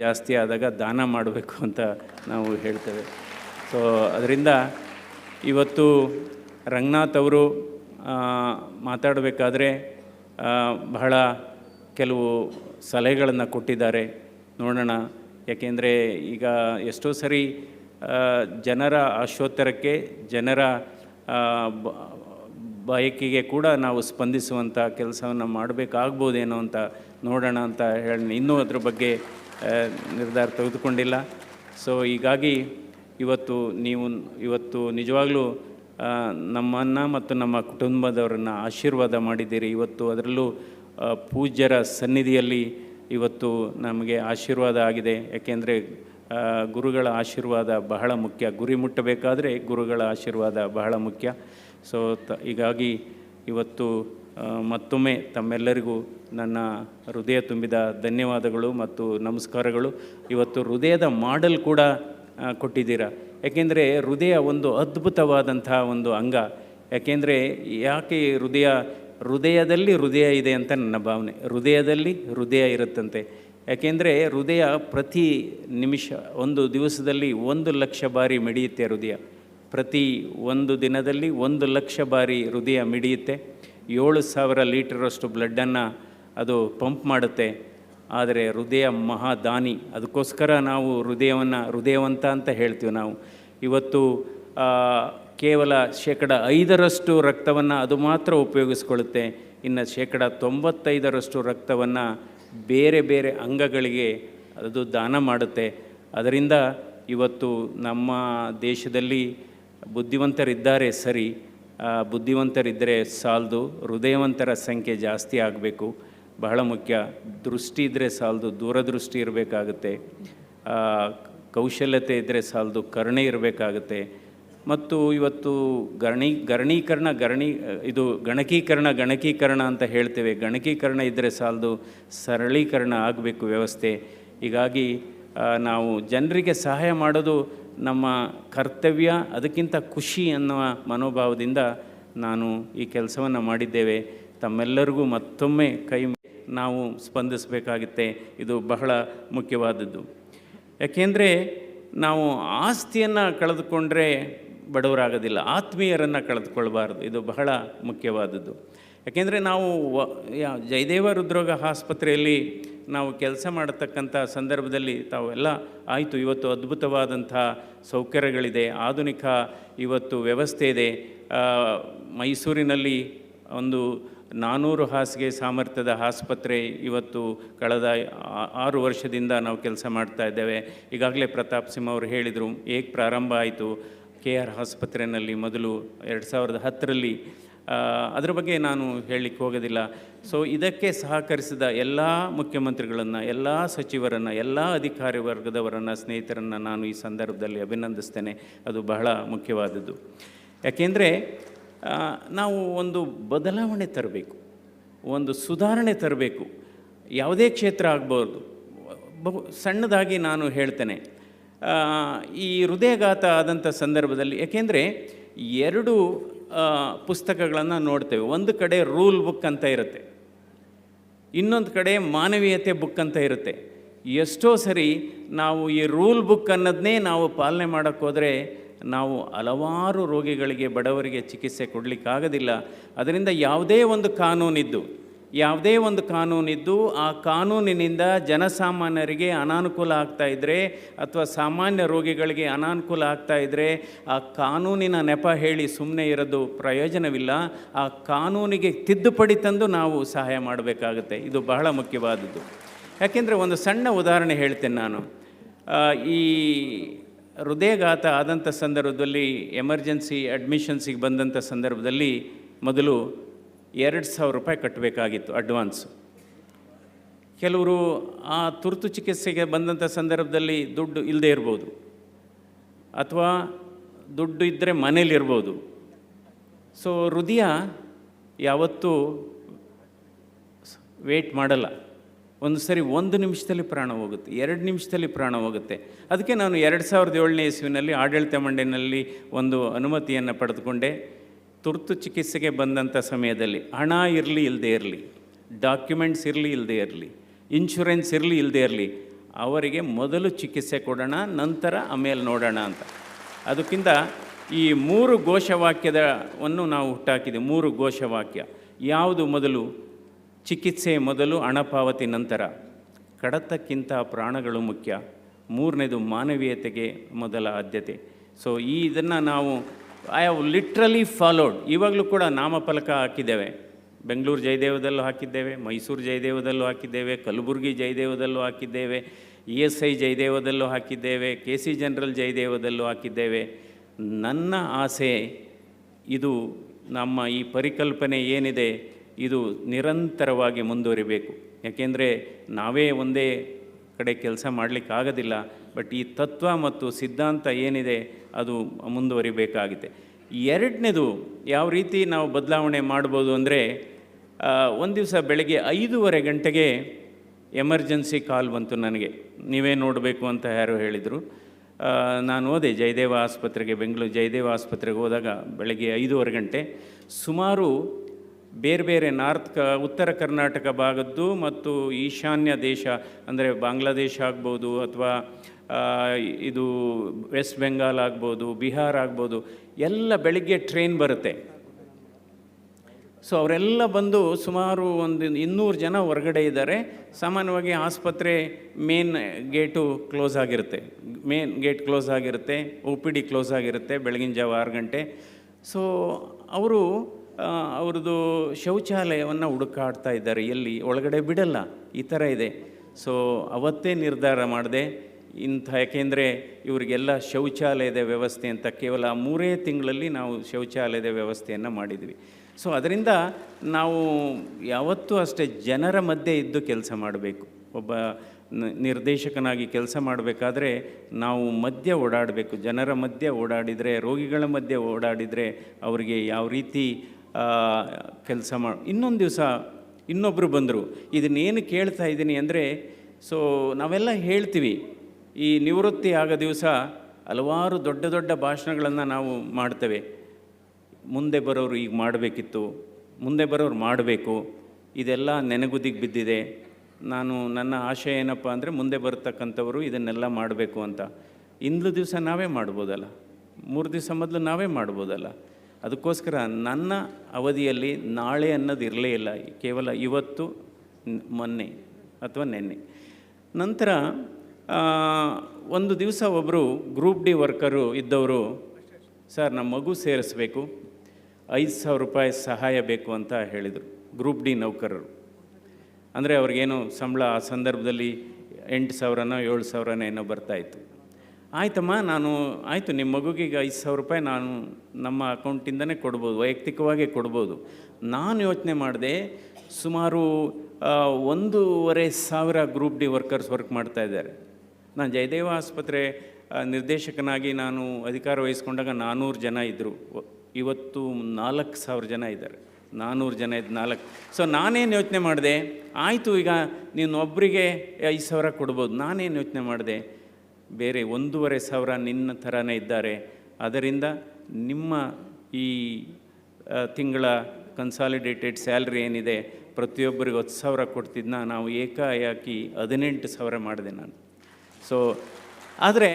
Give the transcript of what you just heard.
ಜಾಸ್ತಿ ಆದಾಗ ದಾನ ಮಾಡಬೇಕು ಅಂತ ನಾವು ಹೇಳ್ತೇವೆ. ಸೊ ಅದರಿಂದ ಇವತ್ತು ರಂಗನಾಥ್ ಅವರು ಮಾತಾಡಬೇಕಾದ್ರೆ ಬಹಳ ಕೆಲವು ಸಲಹೆಗಳನ್ನು ಕೊಟ್ಟಿದ್ದಾರೆ. ನೋಡೋಣ. ಯಾಕೆಂದರೆ ಈಗ ಎಷ್ಟೋ ಸರಿ ಜನರ ಆಶೋತ್ತರಕ್ಕೆ ಜನರ ಬಯಕೆಗೆ ಕೂಡ ನಾವು ಸ್ಪಂದಿಸುವಂಥ ಕೆಲಸವನ್ನು ಮಾಡಬೇಕಾಗ್ಬೋದೇನೋ ಅಂತ ನೋಡೋಣ ಅಂತ ಹೇಳಿ ಇನ್ನೂ ಅದ್ರ ಬಗ್ಗೆ ನಿರ್ಧಾರ ತೆಗೆದುಕೊಂಡಿಲ್ಲ. ಸೊ ಹೀಗಾಗಿ ಇವತ್ತು ನೀವು, ಇವತ್ತು ನಿಜವಾಗ್ಲೂ ನಮ್ಮನ್ನು ಮತ್ತು ನಮ್ಮ ಕುಟುಂಬದವರನ್ನು ಆಶೀರ್ವಾದ ಮಾಡಿದ್ದೀರಿ. ಇವತ್ತು ಅದರಲ್ಲೂ ಪೂಜ್ಯರ ಸನ್ನಿಧಿಯಲ್ಲಿ ಇವತ್ತು ನಮಗೆ ಆಶೀರ್ವಾದ ಆಗಿದೆ. ಯಾಕೆಂದರೆ ಗುರುಗಳ ಆಶೀರ್ವಾದ ಬಹಳ ಮುಖ್ಯ. ಗುರಿ ಮುಟ್ಟಬೇಕಾದರೆ ಗುರುಗಳ ಆಶೀರ್ವಾದ ಬಹಳ ಮುಖ್ಯ. ಸೊ ತ, ಹೀಗಾಗಿ ಇವತ್ತು ಮತ್ತೊಮ್ಮೆ ತಮ್ಮೆಲ್ಲರಿಗೂ ನನ್ನ ಹೃದಯ ತುಂಬಿದ ಧನ್ಯವಾದಗಳು ಮತ್ತು ನಮಸ್ಕಾರಗಳು. ಇವತ್ತು ಹೃದಯದ ಮಾಡೆಲ್ ಕೂಡ ಕೊಟ್ಟಿದ್ದೀರಾ. ಯಾಕೆಂದರೆ ಹೃದಯ ಒಂದು ಅದ್ಭುತವಾದಂತಹ ಒಂದು ಅಂಗ. ಯಾಕೆಂದರೆ ಯಾಕೆ ಹೃದಯ, ಹೃದಯದಲ್ಲಿ ಹೃದಯ ಇದೆ ಅಂತ ನನ್ನ ಭಾವನೆ. ಹೃದಯದಲ್ಲಿ ಹೃದಯ ಇರುತ್ತಂತೆ. ಯಾಕೆಂದರೆ ಹೃದಯ ಪ್ರತಿ ನಿಮಿಷ, ಒಂದು ದಿವಸದಲ್ಲಿ ಒಂದು ಲಕ್ಷ ಬಾರಿ ಮಿಡಿಯುತ್ತೆ ಹೃದಯ. ಪ್ರತಿ ಒಂದು ದಿನದಲ್ಲಿ ಒಂದು ಲಕ್ಷ ಬಾರಿ ಹೃದಯ ಮಿಡಿಯುತ್ತೆ. ಏಳು ಸಾವಿರ ಲೀಟರಷ್ಟು ಬ್ಲಡ್ಡನ್ನು ಅದು ಪಂಪ್ ಮಾಡುತ್ತೆ. ಆದರೆ ಹೃದಯ ಮಹಾದಾನಿ. ಅದಕ್ಕೋಸ್ಕರ ನಾವು ಹೃದಯವನ್ನು, ಹೃದಯವಂತ ಅಂತ ಹೇಳ್ತೀವಿ ನಾವು. ಇವತ್ತು ಕೇವಲ ಶೇಕಡ ಐದರಷ್ಟು ರಕ್ತವನ್ನು ಅದು ಮಾತ್ರ ಉಪಯೋಗಿಸ್ಕೊಳ್ಳುತ್ತೆ. ಇನ್ನು ಶೇಕಡ ತೊಂಬತ್ತೈದರಷ್ಟು ರಕ್ತವನ್ನು ಬೇರೆ ಬೇರೆ ಅಂಗಗಳಿಗೆ ಅದು ದಾನ ಮಾಡುತ್ತೆ. ಅದರಿಂದ ಇವತ್ತು ನಮ್ಮ ದೇಶದಲ್ಲಿ ಬುದ್ಧಿವಂತರಿದ್ದಾರೆ ಸರಿ ಬುದ್ಧಿವಂತರಿದ್ದರೆ ಸಾಲದು, ಹೃದಯವಂತರ ಸಂಖ್ಯೆ ಜಾಸ್ತಿ ಆಗಬೇಕು. ಬಹಳ ಮುಖ್ಯ, ದೃಷ್ಟಿ ಇದ್ದರೆ ಸಾಲದು, ದೂರದೃಷ್ಟಿ ಇರಬೇಕಾಗುತ್ತೆ. ಕೌಶಲ್ಯತೆ ಇದ್ದರೆ ಸಾಲದು, ಕರುಣೆ ಇರಬೇಕಾಗುತ್ತೆ. ಮತ್ತು ಇವತ್ತು ಗಣಿ ಗರಣೀಕರಣ ಗರಣಿ ಇದು ಗಣಕೀಕರಣ ಗಣಕೀಕರಣ ಅಂತ ಹೇಳ್ತೇವೆ. ಗಣಕೀಕರಣ ಇದ್ದರೆ ಸಾಲದು ಸರಳೀಕರಣ ಆಗಬೇಕು ವ್ಯವಸ್ಥೆ. ಹೀಗಾಗಿ ನಾವು ಜನರಿಗೆ ಸಹಾಯ ಮಾಡೋದು ನಮ್ಮ ಕರ್ತವ್ಯ ಅದಕ್ಕಿಂತ ಖುಷಿ ಅನ್ನುವ ಮನೋಭಾವದಿಂದ ನಾನು ಈ ಕೆಲಸವನ್ನು ಮಾಡಿದ್ದೇವೆ. ತಮ್ಮೆಲ್ಲರಿಗೂ ಮತ್ತೊಮ್ಮೆ ಕೈ ನಾವು ಸ್ಪಂದಿಸಬೇಕಾಗುತ್ತೆ. ಇದು ಬಹಳ ಮುಖ್ಯವಾದದ್ದು. ಯಾಕೆಂದರೆ ನಾವು ಆಸ್ತಿಯನ್ನು ಕಳೆದುಕೊಂಡ್ರೆ ಬಡವರಾಗೋದಿಲ್ಲ, ಆತ್ಮೀಯರನ್ನು ಕಳೆದುಕೊಳ್ಬಾರ್ದು. ಇದು ಬಹಳ ಮುಖ್ಯವಾದದ್ದು. ಯಾಕೆಂದರೆ ನಾವು ವ ಜಯದೇವ ಹೃದ್ರೋಗ ಆಸ್ಪತ್ರೆಯಲ್ಲಿ ನಾವು ಕೆಲಸ ಮಾಡತಕ್ಕಂಥ ಸಂದರ್ಭದಲ್ಲಿ ತಾವೆಲ್ಲ ಆಯಿತು, ಇವತ್ತು ಅದ್ಭುತವಾದಂಥ ಸೌಕರ್ಯಗಳಿದೆ, ಆಧುನಿಕ ಇವತ್ತು ವ್ಯವಸ್ಥೆ ಇದೆ. ಮೈಸೂರಿನಲ್ಲಿ ಒಂದು ನಾನ್ನೂರು ಹಾಸಿಗೆ ಸಾಮರ್ಥ್ಯದ ಆಸ್ಪತ್ರೆ ಇವತ್ತು ಕಳೆದ ಆರು ವರ್ಷದಿಂದ ನಾವು ಕೆಲಸ ಮಾಡ್ತಾ ಇದ್ದೇವೆ. ಈಗಾಗಲೇ ಪ್ರತಾಪ್ ಸಿಂಹ ಅವರು ಹೇಳಿದರು ಏಕೆ ಪ್ರಾರಂಭ ಆಯಿತು, ಕೆ ಆರ್ ಆಸ್ಪತ್ರೆಯಲ್ಲಿ ಮೊದಲು ಎರಡು ಸಾವಿರದ ಹತ್ತರಲ್ಲಿ ಅದ್ರ ಬಗ್ಗೆ ನಾನು ಹೇಳಲಿಕ್ಕೆ ಹೋಗೋದಿಲ್ಲ. ಸೊ ಇದಕ್ಕೆ ಸಹಕರಿಸಿದ ಎಲ್ಲ ಮುಖ್ಯಮಂತ್ರಿಗಳನ್ನು, ಎಲ್ಲ ಸಚಿವರನ್ನು, ಎಲ್ಲ ಅಧಿಕಾರಿ ವರ್ಗದವರನ್ನು, ಸ್ನೇಹಿತರನ್ನು ನಾನು ಈ ಸಂದರ್ಭದಲ್ಲಿ ಅಭಿನಂದಿಸ್ತೇನೆ. ಅದು ಬಹಳ ಮುಖ್ಯವಾದದ್ದು. ಯಾಕೆಂದರೆ ನಾವು ಒಂದು ಬದಲಾವಣೆ ತರಬೇಕು. ಒಂದು ಸುಧಾರಣೆ ತರಬೇಕು. ಯಾವುದೇ ಕ್ಷೇತ್ರ ಆಗ್ಬೋದು. ಬಹು, ಸಣ್ಣದಾಗಿ ನಾನು ಹೇಳ್ತೇನೆ. ಈ ಹೃದಯಘಾತ ಆದಂಥ ಸಂದರ್ಭದಲ್ಲಿ, ಯಾಕೆಂದರೆ, ಎರಡು ಪುಸ್ತಕಗಳನ್ನು ನೋಡ್ತೇವೆ. ಒಂದು ಕಡೆ ರೂಲ್ ಬುಕ್ ಅಂತ ಇರುತ್ತೆ. ಇನ್ನೊಂದು ಕಡೆ ಮಾನವೀಯತೆ ಬುಕ್ ಅಂತ ಇರುತ್ತೆ. ಎಷ್ಟೋ ಸರಿ ನಾವು ಈ ರೂಲ್ ಬುಕ್ ಅನ್ನೋದನ್ನೇ ನಾವು ಪಾಲನೆ ಮಾಡೋಕ್ಕೋದ್ರೆ ನಾವು ಹಲವಾರು ರೋಗಿಗಳಿಗೆ, ಬಡವರಿಗೆ ಚಿಕಿತ್ಸೆ ಕೊಡಲಿಕ್ಕಾಗೋದಿಲ್ಲ. ಅದರಿಂದ ಯಾವುದೇ ಒಂದು ಕಾನೂನಿದ್ದು ಯಾವುದೇ ಒಂದು ಕಾನೂನಿದ್ದು ಆ ಕಾನೂನಿನಿಂದ ಜನಸಾಮಾನ್ಯರಿಗೆ ಅನಾನುಕೂಲ ಆಗ್ತಾ ಇದ್ದರೆ ಅಥವಾ ಸಾಮಾನ್ಯ ರೋಗಿಗಳಿಗೆ ಅನಾನುಕೂಲ ಆಗ್ತಾ ಇದ್ದರೆ ಆ ಕಾನೂನಿನ ನೆಪ ಹೇಳಿ ಸುಮ್ಮನೆ ಇರೋದು ಪ್ರಯೋಜನವಿಲ್ಲ. ಆ ಕಾನೂನಿಗೆ ತಿದ್ದುಪಡಿ ತಂದು ನಾವು ಸಹಾಯ ಮಾಡಬೇಕಾಗುತ್ತೆ. ಇದು ಬಹಳ ಮುಖ್ಯವಾದದ್ದು. ಯಾಕೆಂದರೆ ಒಂದು ಸಣ್ಣ ಉದಾಹರಣೆ ಹೇಳ್ತೇನೆ ನಾನು. ಈ ಹೃದಯಘಾತ ಆದಂಥ ಸಂದರ್ಭದಲ್ಲಿ ಎಮರ್ಜೆನ್ಸಿ ಅಡ್ಮಿಷನ್ಸಿಗೆ ಬಂದಂಥ ಸಂದರ್ಭದಲ್ಲಿ ಮೊದಲು ಎರಡು ಸಾವಿರ ರೂಪಾಯಿ ಕಟ್ಟಬೇಕಾಗಿತ್ತು ಅಡ್ವಾನ್ಸು. ಕೆಲವರು ಆ ತುರ್ತು ಚಿಕಿತ್ಸೆಗೆ ಬಂದಂಥ ಸಂದರ್ಭದಲ್ಲಿ ದುಡ್ಡು ಇಲ್ಲದೆ ಇರ್ಬೋದು. ಅಥವಾ ದುಡ್ಡು ಇದ್ದರೆ ಮನೇಲಿರ್ಬೋದು ಸೊ ಹೃದಯ ಯಾವತ್ತೂ ವೇಟ್ ಮಾಡಲ್ಲ. ಒಂದು ಸರಿ ಒಂದು ನಿಮಿಷದಲ್ಲಿ ಪ್ರಾಣ ಹೋಗುತ್ತೆ, ಎರಡು ನಿಮಿಷದಲ್ಲಿ ಪ್ರಾಣ ಹೋಗುತ್ತೆ. ಅದಕ್ಕೆ ನಾನು ಎರಡು ಸಾವಿರದ ಏಳನೇ ಇಸುವಿನಲ್ಲಿ ಆಡಳಿತ ಮಂಡಳಿನಲ್ಲಿ ಒಂದು ಅನುಮತಿಯನ್ನು ಪಡೆದುಕೊಂಡೆ. ತುರ್ತು ಚಿಕಿತ್ಸೆಗೆ ಬಂದಂಥ ಸಮಯದಲ್ಲಿ ಹಣ ಇರಲಿ ಇಲ್ಲದೇ ಇರಲಿ, ಡಾಕ್ಯುಮೆಂಟ್ಸ್ ಇರಲಿ ಇಲ್ಲದೇ ಇರಲಿ, ಇನ್ಶೂರೆನ್ಸ್ ಇರಲಿ ಇಲ್ಲದೇ ಇರಲಿ, ಅವರಿಗೆ ಮೊದಲು ಚಿಕಿತ್ಸೆ ಕೊಡೋಣ, ನಂತರ ಆಮೇಲೆ ನೋಡೋಣ ಅಂತ. ಅದಕ್ಕಿಂತ ಈ ಮೂರು ಘೋಷವಾಕ್ಯದವನ್ನು ನಾವು ಹುಟ್ಟಾಕಿದ್ದೀವಿ, ಮೂರು ಘೋಷವಾಕ್ಯ. ಯಾವುದು ಮೊದಲು? ಚಿಕಿತ್ಸೆ ಮೊದಲು ಹಣ ಪಾವತಿ ನಂತರ. ಕಡತಕ್ಕಿಂತ ಪ್ರಾಣಗಳು ಮುಖ್ಯ. ಮೂರನೇದು ಮಾನವೀಯತೆಗೆ ಮೊದಲ ಆದ್ಯತೆ. ಸೊ ಈ ಇದನ್ನು ನಾವು ಐ ಹ್ಯಾವ್ ಲಿಟ್ರಲಿ ಫಾಲೋಡ್ ಇವಾಗಲೂ ಕೂಡ ನಾಮಫಲಕ ಹಾಕಿದ್ದೇವೆ. ಬೆಂಗಳೂರು ಜಯದೇವದಲ್ಲೂ ಹಾಕಿದ್ದೇವೆ, ಮೈಸೂರು ಜಯದೇವದಲ್ಲೂ ಹಾಕಿದ್ದೇವೆ, ಕಲಬುರಗಿ ಜಯದೇವದಲ್ಲೂ ಹಾಕಿದ್ದೇವೆ, ಇ ಎಸ್ ಐ ಜಯದೇವದಲ್ಲೂ ಹಾಕಿದ್ದೇವೆ, ಕೆ ಸಿ ಜನರಲ್ ಜಯದೇವದಲ್ಲೂ ಹಾಕಿದ್ದೇವೆ. ನನ್ನ ಆಸೆ, ಇದು ನಮ್ಮ ಈ ಪರಿಕಲ್ಪನೆ ಏನಿದೆ, ಇದು ನಿರಂತರವಾಗಿ ಮುಂದುವರಿಬೇಕು. ಯಾಕೆಂದರೆ ನಾವೇ ಒಂದೇ ಕಡೆ ಕೆಲಸ ಮಾಡಲಿಕ್ಕಾಗೋದಿಲ್ಲ. ಬಟ್ ಈ ತತ್ವ ಮತ್ತು ಸಿದ್ಧಾಂತ ಏನಿದೆ ಅದು ಮುಂದುವರಿಬೇಕಾಗಿದೆ. ಎರಡನೇದು ಯಾವ ರೀತಿ ನಾವು ಬದಲಾವಣೆ ಮಾಡ್ಬೋದು ಅಂದರೆ ಒಂದು ದಿವಸ ಬೆಳಗ್ಗೆ ಐದೂವರೆ ಗಂಟೆಗೆ ಎಮರ್ಜೆನ್ಸಿ ಕಾಲ್ ಬಂತು ನನಗೆ. ನೀವೇ ನೋಡಬೇಕು ಅಂತ ಯಾರು ಹೇಳಿದರು. ನಾನು ಹೋದೆ ಜಯದೇವ ಆಸ್ಪತ್ರೆಗೆ, ಬೆಂಗಳೂರು ಜಯದೇವ ಆಸ್ಪತ್ರೆಗೆ ಹೋದಾಗ ಬೆಳಗ್ಗೆ ಐದೂವರೆ ಗಂಟೆ. ಸುಮಾರು ಬೇರೆ ಬೇರೆ ನಾರ್ತ್ ಕ, ಉತ್ತರ ಕರ್ನಾಟಕ ಭಾಗದ್ದು ಮತ್ತು ಈಶಾನ್ಯ ದೇಶ, ಅಂದರೆ ಬಾಂಗ್ಲಾದೇಶ ಆಗ್ಬೋದು ಅಥವಾ ಇದು ವೆಸ್ಟ್ ಬೆಂಗಾಲ್ ಆಗ್ಬೋದು ಬಿಹಾರ್ ಆಗ್ಬೋದು, ಎಲ್ಲ ಬೆಳಿಗ್ಗೆ ಟ್ರೈನ್ ಬರುತ್ತೆ. ಸೊ ಅವರೆಲ್ಲ ಬಂದು ಸುಮಾರು ಒಂದು ಇನ್ನೂರು ಜನ ಹೊರಗಡೆ ಇದ್ದಾರೆ. ಸಾಮಾನ್ಯವಾಗಿ ಆಸ್ಪತ್ರೆ ಮೇನ್ ಗೇಟು ಕ್ಲೋಸ್ ಆಗಿರುತ್ತೆ. ಮೇನ್ ಗೇಟ್ ಕ್ಲೋಸ್ ಆಗಿರುತ್ತೆ ಒ ಪಿ ಡಿ ಕ್ಲೋಸ್ ಆಗಿರುತ್ತೆ ಬೆಳಗಿನ ಜಾವ ಆರು ಗಂಟೆ. ಸೊ ಅವರು ಅವ್ರದ್ದು ಶೌಚಾಲಯವನ್ನು ಹುಡುಕಾಡ್ತಾ ಇದ್ದಾರೆ. ಎಲ್ಲಿ? ಒಳಗಡೆ ಬಿಡಲ್ಲ. ಈ ಥರ ಇದೆ. ಸೊ ಅವತ್ತೇ ನಿರ್ಧಾರ ಮಾಡಿದೆ. ಇಂಥ, ಯಾಕೆಂದರೆ ಇವರಿಗೆಲ್ಲ ಶೌಚಾಲಯದ ವ್ಯವಸ್ಥೆ ಅಂತ ಕೇವಲ ಮೂರೇ ತಿಂಗಳಲ್ಲಿ ನಾವು ಶೌಚಾಲಯದ ವ್ಯವಸ್ಥೆಯನ್ನು ಮಾಡಿದ್ವಿ. ಸೊ, ಅದರಿಂದ ನಾವು ಯಾವತ್ತೂ ಅಷ್ಟೇ ಜನರ ಮಧ್ಯೆ ಇದ್ದು ಕೆಲಸ ಮಾಡಬೇಕು. ಒಬ್ಬ ನಿರ್ದೇಶಕನಾಗಿ ಕೆಲಸ ಮಾಡಬೇಕಾದ್ರೆ ನಾವು ಮಧ್ಯೆ ಓಡಾಡಬೇಕು. ಜನರ ಮಧ್ಯೆ ಓಡಾಡಿದರೆ, ರೋಗಿಗಳ ಮಧ್ಯೆ ಓಡಾಡಿದರೆ ಅವರಿಗೆ ಯಾವ ರೀತಿ ಕೆಲಸ ಮಾ, ಇನ್ನೊಂದು ದಿವಸ ಇನ್ನೊಬ್ಬರು ಬಂದರು. ಇದನ್ನೇನು ಕೇಳ್ತಾ ಇದ್ದೀನಿ ಅಂದರೆ, ಸೊ, ನಾವೆಲ್ಲ ಹೇಳ್ತೀವಿ. ಈ ನಿವೃತ್ತಿ ಆಗ ದಿವಸ ಹಲವಾರು ದೊಡ್ಡ ದೊಡ್ಡ ಭಾಷಣಗಳನ್ನು ನಾವು ಮಾಡ್ತೇವೆ. ಮುಂದೆ ಬರೋರು ಈಗ ಮಾಡಬೇಕಿತ್ತು, ಮುಂದೆ ಬರೋರು ಮಾಡಬೇಕು, ಇದೆಲ್ಲ ನೆನಗುದಿಗೆ ಬಿದ್ದಿದೆ. ನಾನು ನನ್ನ ಆಶಯ ಏನಪ್ಪ ಅಂದರೆ ಮುಂದೆ ಬರತಕ್ಕಂಥವರು ಇದನ್ನೆಲ್ಲ ಮಾಡಬೇಕು ಅಂತ. ಇಂದು ದಿವಸ ನಾವೇ ಮಾಡ್ಬೋದಲ್ಲ, ಮೂರು ದಿವಸ ಮೊದಲು ನಾವೇ ಮಾಡ್ಬೋದಲ್ಲ. ಅದಕ್ಕೋಸ್ಕರ ನನ್ನ ಅವಧಿಯಲ್ಲಿ ನಾಳೆ ಅನ್ನೋದು ಇರಲೇ ಇಲ್ಲ, ಕೇವಲ ಇವತ್ತು ಮೊನ್ನೆ ಅಥವಾ ನೆನ್ನೆ. ನಂತರ ಒಂದು ದಿವಸ ಒಬ್ಬರು ಗ್ರೂಪ್ ಡಿ ವರ್ಕರು ಇದ್ದವರು, ಸರ್ ನಮ್ಮ ಮಗು ಸೇರಿಸ್ಬೇಕು, ಐದು ಸಾವಿರ ರೂಪಾಯಿ ಸಹಾಯ ಬೇಕು ಅಂತ ಹೇಳಿದರು ಗ್ರೂಪ್ ಡಿ ನೌಕರರು. ಅಂದರೆ ಅವ್ರಿಗೇನು ಸಂಬಳ ಆ ಸಂದರ್ಭದಲ್ಲಿ ಎಂಟು ಸಾವಿರನೋ ಏಳು ಸಾವಿರನೋ ಏನೋ ಬರ್ತಾಯಿತ್ತು ಆಯಿತಮ್ಮ, ನಾನು, ಆಯಿತು ನಿಮ್ಮ ಮಗುಗೆ ಐದು ಸಾವಿರ ರೂಪಾಯಿ ನಾನು ನಮ್ಮ ಅಕೌಂಟಿಂದನೇ ಕೊಡ್ಬೋದು, ವೈಯಕ್ತಿಕವಾಗೇ ಕೊಡ್ಬೋದು. ನಾನು ಯೋಚನೆ ಮಾಡಿದೆ, ಸುಮಾರು ಒಂದೂವರೆ ಸಾವಿರ ಗ್ರೂಪ್ ಡಿ ವರ್ಕರ್ಸ್ ವರ್ಕ್ ಮಾಡ್ತಾ ಇದ್ದಾರೆ. ನಾನು ಜಯದೇವ ಆಸ್ಪತ್ರೆ ನಿರ್ದೇಶಕನಾಗಿ ನಾನು ಅಧಿಕಾರ ವಹಿಸ್ಕೊಂಡಾಗ ನಾನ್ನೂರು ಜನ ಇದ್ದರು ಇವತ್ತು ನಾಲ್ಕು ಸಾವಿರ ಜನ ಇದ್ದಾರೆ. ನಾನ್ನೂರು ಜನ ಇದ್ದು ನಾಲ್ಕು. ಸೊ ನಾನೇನು ಯೋಚನೆ ಮಾಡಿದೆ? ಆಯಿತು, ಈಗ ನೀನು ಒಬ್ಬರಿಗೆ ಐದು ಸಾವಿರ ಕೊಡ್ಬೋದು. ನಾನೇನು ಯೋಚನೆ ಮಾಡಿದೆ? ಬೇರೆ ಒಂದೂವರೆ ಸಾವಿರ ನಿನ್ನ ಥರನೇ ಇದ್ದಾರೆ. ಅದರಿಂದ ನಿಮ್ಮ ಈ ತಿಂಗಳ ಕನ್ಸಾಲಿಡೇಟೆಡ್ ಸ್ಯಾಲ್ರಿ ಏನಿದೆ, ಪ್ರತಿಯೊಬ್ಬರಿಗೆ ಹತ್ತು ಸಾವಿರ ಕೊಡ್ತಿದ್ದನ್ನ ನಾವು ಏಕಾಏಕಿ ಹದಿನೆಂಟು ಸಾವಿರ ಮಾಡಿದೆ ನಾನು. ಸೊ ಆದರೆ